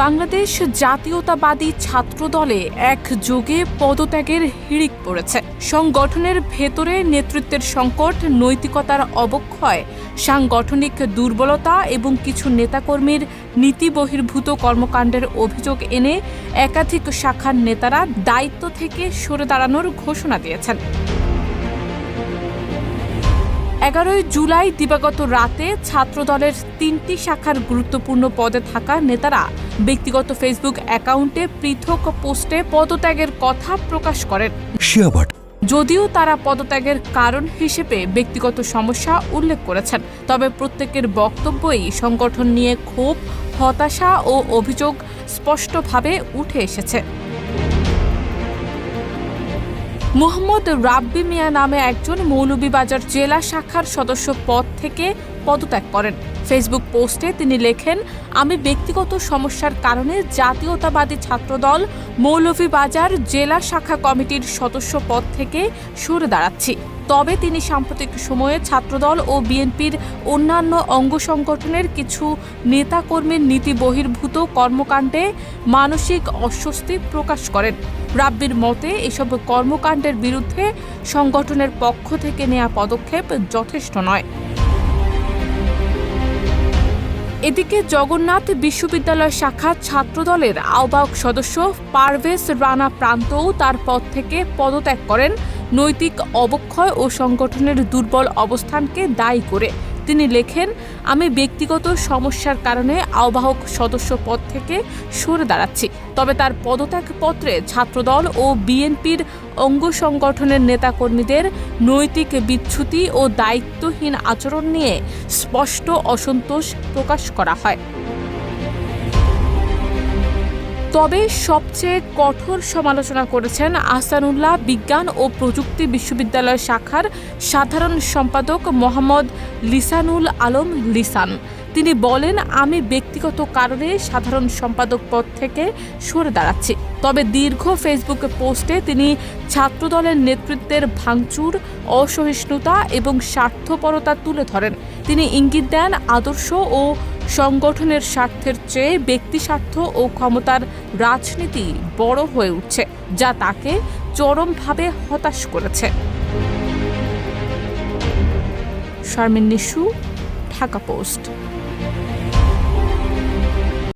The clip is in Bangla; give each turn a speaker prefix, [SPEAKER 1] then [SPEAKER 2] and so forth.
[SPEAKER 1] বাংলাদেশ জাতীয়তাবাদী ছাত্র দলে এক যোগে পদত্যাগের হিড়িক পড়েছে। সংগঠনের ভেতরে নেতৃত্বের সংকট, নৈতিকতার অবক্ষয়, সাংগঠনিক দুর্বলতা এবং কিছু নেতাকর্মীর নীতি বহির্ভূত কর্মকাণ্ডের অভিযোগ এনে একাধিক শাখার নেতারা দায়িত্ব থেকে সরে দাঁড়ানোর ঘোষণা দিয়েছেন। এগারোই জুলাই দিবাগত রাতে ছাত্রদলের তিনটি শাখার গুরুত্বপূর্ণ পদে থাকা নেতারা ব্যক্তিগত ফেসবুক অ্যাকাউন্টে পৃথক পোস্টে পদত্যাগের কথা প্রকাশ করেন। যদিও তারা পদত্যাগের কারণ হিসেবে ব্যক্তিগত সমস্যা উল্লেখ করেছেন তবে প্রত্যেকের বক্তব্যই সংগঠন নিয়ে ক্ষোভ হতাশা ও অভিযোগ স্পষ্টভাবে উঠে এসেছে। মোহাম্মদ রাব্বি মিয়া নামে একজন মৌলভীবাজার জেলা শাখার সদস্য পদ থেকে পদত্যাগ করেন। ফেসবুক পোস্টে তিনি লেখেন, আমি ব্যক্তিগত সমস্যার কারণে জাতীয়তাবাদী ছাত্রদল মৌলভীবাজার জেলা শাখা কমিটির সদস্য পদ থেকে সরে দাঁড়াচ্ছি। তবে তিনি সাম্প্রতিক সময়ে ছাত্রদল ও বিএনপির অন্যান্য অঙ্গ সংগঠনের কিছু নেতাকর্মীর নীতি বহির্ভূত কর্মকাণ্ডে মানসিক অস্বস্তি প্রকাশ করেন। রাব্বির মতে, এসব কর্মকাণ্ডের বিরুদ্ধে সংগঠনের পক্ষ থেকে নেওয়া পদক্ষেপ যথেষ্ট নয়। এদিকে জগন্নাথ বিশ্ববিদ্যালয় শাখা ছাত্রদলের আহ্বায়ক সদস্য পারভেজ রানা প্রান্তও তার পদ থেকে পদত্যাগ করেন। নৈতিক অবক্ষয় ও সংগঠনের দুর্বল অবস্থানকে দায়ী করে তিনি লেখেন, আমি ব্যক্তিগত সমস্যার কারণে আহ্বায়ক সদস্য পদ থেকে সরে দাঁড়াচ্ছি। তবে তার পদত্যাগ পত্রে ছাত্রদল ও বিএনপির অঙ্গ সংগঠনের নেতাকর্মীদের নৈতিক বিচ্যুতি ও দায়িত্বহীন আচরণ নিয়ে স্পষ্ট অসন্তোষ প্রকাশ করা হয়। তবে সবচেয়ে কঠোর সমালোচনা করেছেন আহসানুল্লাহ বিজ্ঞান ও প্রযুক্তি বিশ্ববিদ্যালয় শাখার সাধারণ সম্পাদক মোহাম্মদ লিসানুল আলম লিসান। তিনি বলেন, আমি ব্যক্তিগত কারণে সাধারণ সম্পাদক পদ থেকে সরে দাঁড়াচ্ছি। তবে দীর্ঘ ফেসবুক পোস্টে তিনি ছাত্রদলের নেতৃত্বের ভাঙচুর, অসহিষ্ণুতা এবং স্বার্থপরতা তুলে ধরেন। তিনি ইঙ্গিত দেন, আদর্শ ও সংগঠনের স্বার্থের চেয়ে ব্যক্তি স্বার্থ ও ক্ষমতার রাজনীতি বড় হয়ে উঠছে, যা তাকে চরমভাবে হতাশ করেছে। শারমিন নিশু, ঢাকা পোস্ট।